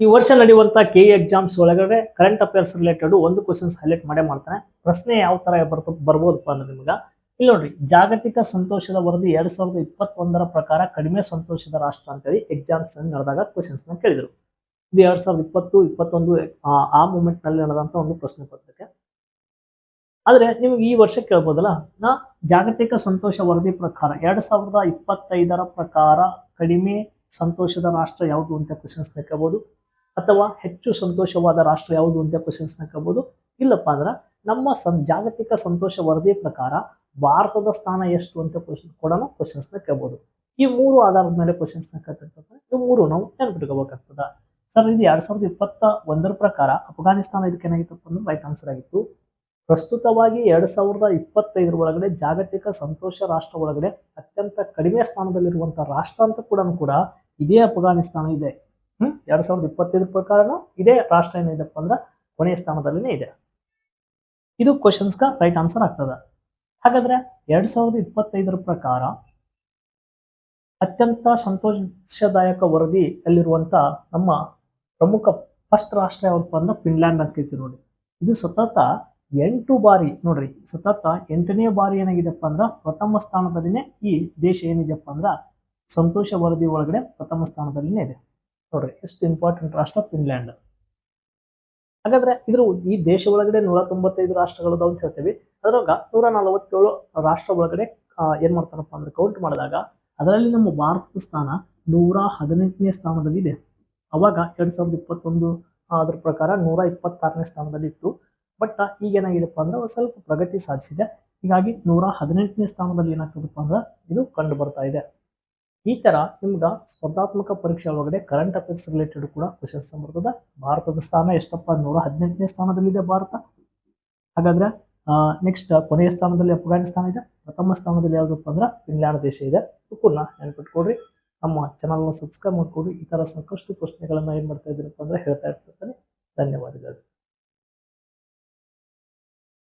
ಈ ವರ್ಷ ನಡೆಯುವಂತ ಕೆ ಎಕ್ಸಾಮ್ಸ್ ಒಳಗಡೆ ಕರೆಂಟ್ ಅಫೇರ್ಸ್ ರಿಲೇಟೆಡ್ ಒಂದು ಕ್ವಶನ್ಸ್ ಹೈಲೈಟ್ ಮಾಡೇ ಮಾಡ್ತಾನೆ. ಪ್ರಶ್ನೆ ಯಾವ ತರ ಬರ್ತ ಬರ್ಬೋದಪ್ಪ ಅಂದ್ರೆ ನಿಮ್ಗೆ? ಇಲ್ಲಿ ನೋಡ್ರಿ ಜಾಗತಿಕ ಸಂತೋಷದ ವರದಿ ಎರಡ್ ಸಾವಿರದ ಇಪ್ಪತ್ತೊಂದರ ಪ್ರಕಾರ ಕಡಿಮೆ ಸಂತೋಷದ ರಾಷ್ಟ್ರ ಅಂತೇಳಿ ಎಕ್ಸಾಮ್ಸ್ ನಡೆದಾಗ ಕ್ವಶನ್ಸ್ನ ಕೇಳಿದ್ರು. ಇದು ಎರಡ್ ಸಾವಿರದ ಇಪ್ಪತ್ತು ಇಪ್ಪತ್ತೊಂದು ಆ, ಮೂಮೆಂಟ್ನಲ್ಲಿ ನಡೆದಂತ ಒಂದು ಪ್ರಶ್ನೆ ಪತ್ರಿಕೆ. ಆದ್ರೆ ನಿಮ್ಗೆ ಈ ವರ್ಷ ಕೇಳ್ಬೋದಲ್ಲ ನಾ ಜಾಗತಿಕ ಸಂತೋಷ ವರದಿ ಪ್ರಕಾರ ಎರಡ್ ಸಾವಿರದ ಇಪ್ಪತ್ತೈದರ ಪ್ರಕಾರ ಕಡಿಮೆ ಸಂತೋಷದ ರಾಷ್ಟ್ರ ಯಾವುದು ಅಂತ ಕ್ವಶನ್ಸ್ನ ಕೇಳ್ಬೋದು. ಅಥವಾ ಹೆಚ್ಚು ಸಂತೋಷವಾದ ರಾಷ್ಟ್ರ ಯಾವುದು ಅಂತ ಕ್ವಶನ್ಸ್ನ ಕೇಳ್ಬೋದು. ಇಲ್ಲಪ್ಪ ಅಂದ್ರೆ ನಮ್ಮ ಸಂ, ಜಾಗತಿಕ ಸಂತೋಷ ವರದಿ ಪ್ರಕಾರ ಭಾರತದ ಸ್ಥಾನ ಎಷ್ಟು ಅಂತ ಕ್ವಶನ್ ಕೂಡ ಕ್ವಶನ್ಸ್ನ ಕೇಳ್ಬೋದು. ಈ ಮೂರು ಆಧಾರದ ಮೇಲೆ ಕ್ವಶನ್ಸ್ನ ಕೇಳ್ತಿರ್ತದೆ ಇವು ಮೂರು ನಾವು ನೆನಪಿಟ್ಕೋಬೇಕಾಗ್ತದೆ. ಸರ್, ಇದು ಎರಡ್ ಸಾವಿರದ ಇಪ್ಪತ್ತ ಒಂದರ ಪ್ರಕಾರ ಅಫ್ಘಾನಿಸ್ತಾನ ಇದಕ್ಕೆ ಏನಾಗಿತ್ತಪ್ಪ ಅಂದ್ರೆ ರೈಟ್ ಆನ್ಸರ್ ಆಗಿತ್ತು. ಪ್ರಸ್ತುತವಾಗಿ ಎರಡ್ ಸಾವಿರದ ಇಪ್ಪತ್ತೈದರ ಒಳಗಡೆ ಜಾಗತಿಕ ಸಂತೋಷ ರಾಷ್ಟ್ರ ಒಳಗಡೆ ಅತ್ಯಂತ ಕಡಿಮೆ ಸ್ಥಾನದಲ್ಲಿರುವಂತಹ ರಾಷ್ಟ್ರ ಅಂತ ಕೂಡ ಕೂಡ ಇದೇ ಅಫ್ಘಾನಿಸ್ತಾನ ಇದೆ. ಎರಡ್ ಸಾವಿರದ ಇಪ್ಪತ್ತೈದರ ಪ್ರಕಾರನೂ ಇದೇ ರಾಷ್ಟ್ರ ಏನಿದೆಪ್ಪ ಅಂದ್ರೆ ಕೊನೆಯ ಸ್ಥಾನದಲ್ಲಿನೇ ಇದೆ. ಇದು ಕ್ವಶನ್ಸ್ಗ ರೈಟ್ ಆನ್ಸರ್ ಆಗ್ತದ. ಹಾಗಾದ್ರೆ ಎರಡ್ ಸಾವಿರದ ಇಪ್ಪತ್ತೈದರ ಪ್ರಕಾರ ಅತ್ಯಂತ ಸಂತೋಷದಾಯಕ ವರದಿ ಅಲ್ಲಿರುವಂತ ನಮ್ಮ ಪ್ರಮುಖ ಫಸ್ಟ್ ರಾಷ್ಟ್ರ ಯಾವಪ್ಪ ಅಂದ್ರೆ ಫಿನ್ಲ್ಯಾಂಡ್ ಅಂತ ನೋಡಿ. ಇದು ಸತತ ಎಂಟು ಬಾರಿ ನೋಡ್ರಿ, ಸತತ ಎಂಟನೇ ಬಾರಿ ಏನಾಗಿದೆಪ್ಪ ಅಂದ್ರ ಪ್ರಥಮ ಸ್ಥಾನದಲ್ಲಿನೇ ಈ ದೇಶ ಏನಿದೆಪ್ಪ ಅಂದ್ರ ಸಂತೋಷ ವರದಿ ಒಳಗಡೆ ಪ್ರಥಮ ಸ್ಥಾನದಲ್ಲಿನೇ ಇದೆ. ನೋಡ್ರಿ ಎಷ್ಟು ಇಂಪಾರ್ಟೆಂಟ್ ರಾಷ್ಟ್ರ ಫಿನ್ಲ್ಯಾಂಡ್ ಹಾಗಾದ್ರೆ ಇದ್ರ ಈ ದೇಶ ಒಳಗಡೆ ನೂರ ತೊಂಬತ್ತೈದು ರಾಷ್ಟ್ರಗಳು ಅಂತ ಹೇಳ್ತೀವಿ. ಅದ್ರಾಗ ನೂರ ನಲವತ್ತೇಳು ರಾಷ್ಟ್ರ ಒಳಗಡೆ ಏನ್ ಮಾಡ್ತಾರಪ್ಪ ಅಂದ್ರೆ ಕೌಂಟ್ ಮಾಡಿದಾಗ ಅದರಲ್ಲಿ ನಮ್ಮ ಭಾರತದ ಸ್ಥಾನ ನೂರ ಹದಿನೆಂಟನೇ ಸ್ಥಾನದಲ್ಲಿ ಇದೆ ಅವಾಗ ಎರಡ್ ಸಾವಿರದ ಇಪ್ಪತ್ತೊಂದು ಅದ್ರ ಪ್ರಕಾರ ನೂರ ಇಪ್ಪತ್ತಾರನೇ ಸ್ಥಾನದಲ್ಲಿ ಇತ್ತು. ಬಟ್, ಈಗ ಏನಾಗಿದೆಪ್ಪ ಅಂದ್ರೆ ಸ್ವಲ್ಪ ಪ್ರಗತಿ ಸಾಧಿಸಿದೆ. ಹೀಗಾಗಿ ನೂರ ಹದಿನೆಂಟನೇ ಸ್ಥಾನದಲ್ಲಿ ಏನಾಗ್ತದಪ್ಪ ಅಂದ್ರೆ ಇದು ಕಂಡು ಬರ್ತಾ ಇದೆ. ಈ ತರ ನಿಮ್ಗ ಸ್ಪರ್ಧಾತ್ಮಕ ಪರೀಕ್ಷೆ ಒಳಗಡೆ ಕರೆಂಟ್ ಅಫೇರ್ಸ್ ರಿಲೇಟೆಡ್ ಕೂಡ ಕ್ವಶನ್ಸ್ ಬರ್ತದ. ಭಾರತದ ಸ್ಥಾನ ಎಷ್ಟಪ್ಪ ನೂರ ಹದಿನೆಂಟನೇ ಸ್ಥಾನದಲ್ಲಿದೆ ಭಾರತ. ಹಾಗಾದ್ರೆ ನೆಕ್ಸ್ಟ್ ಕೊನೆಯ ಸ್ಥಾನದಲ್ಲಿ ಅಫ್ಘಾನಿಸ್ತಾನ ಇದೆ. ಪ್ರಥಮ ಸ್ಥಾನದಲ್ಲಿ ಯಾವ್ದಪ್ಪ ಅಂದ್ರೆ ಫಿನ್ಲ್ಯಾಂಡ್ ದೇಶ ಇದೆ. ಇವಕ್ಕನ್ನ ನೆನ್ಪಿಟ್ಕೊಡ್ರಿ ನಮ್ಮ ಚಾನಲ್ನ ಸಬ್ಸ್ಕ್ರೈಬ್ ಮಾಡ್ಕೊಡ್ರಿ ಈ ತರ ಸಾಕಷ್ಟು ಪ್ರಶ್ನೆಗಳನ್ನ ಏನ್ ಮಾಡ್ತಾ ಇದ್ರಪ್ಪ ಅಂದ್ರೆ ಹೇಳ್ತಾ ಇರ್ತೀನಿ. ಧನ್ಯವಾದಗಳು